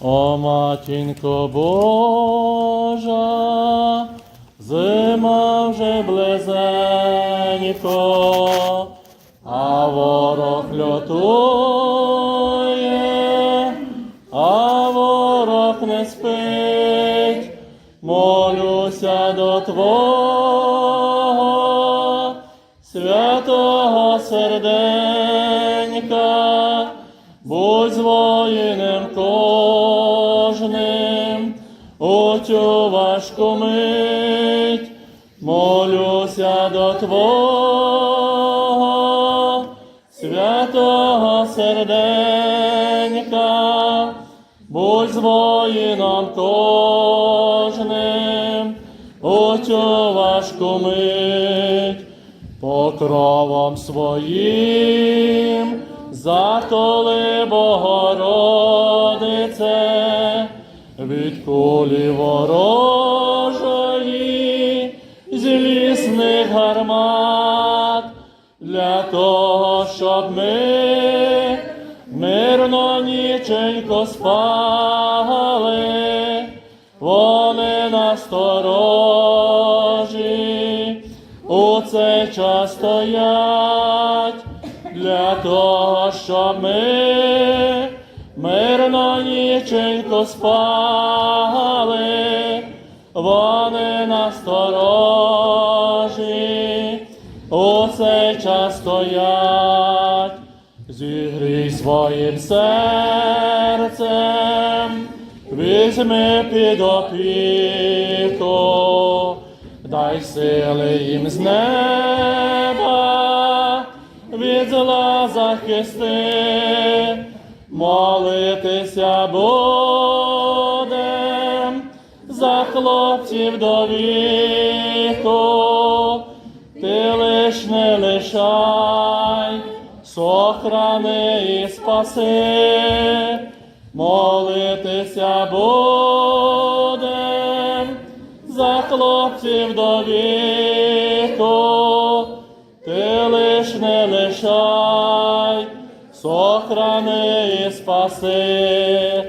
О, матінко Божа, зима вже близенько, а ворог лютує, а ворог не спить, молюся до Твого святого серденька, будь з воїнем кожним, у мить, молюся до Твого святого серденька, будь з воїном кожним, у цю важку мить, покровом своїм, затоли Богородице, від кулі ворожої, злісних гармат, для того, щоб ми мирно ніченько спали, вони насторожі, у цей час стоять для того, щоб ми мирно ніченько спали, вони насторожі, у цей час стоять, зігрій своїм серцем, візьми під опіку, дай сили їм з неба, захисти, молитися будем за хлопців до віку, ти лиш не лишай, сохрани і спаси, молитися будем за хлопців до віку, сохрани і спаси,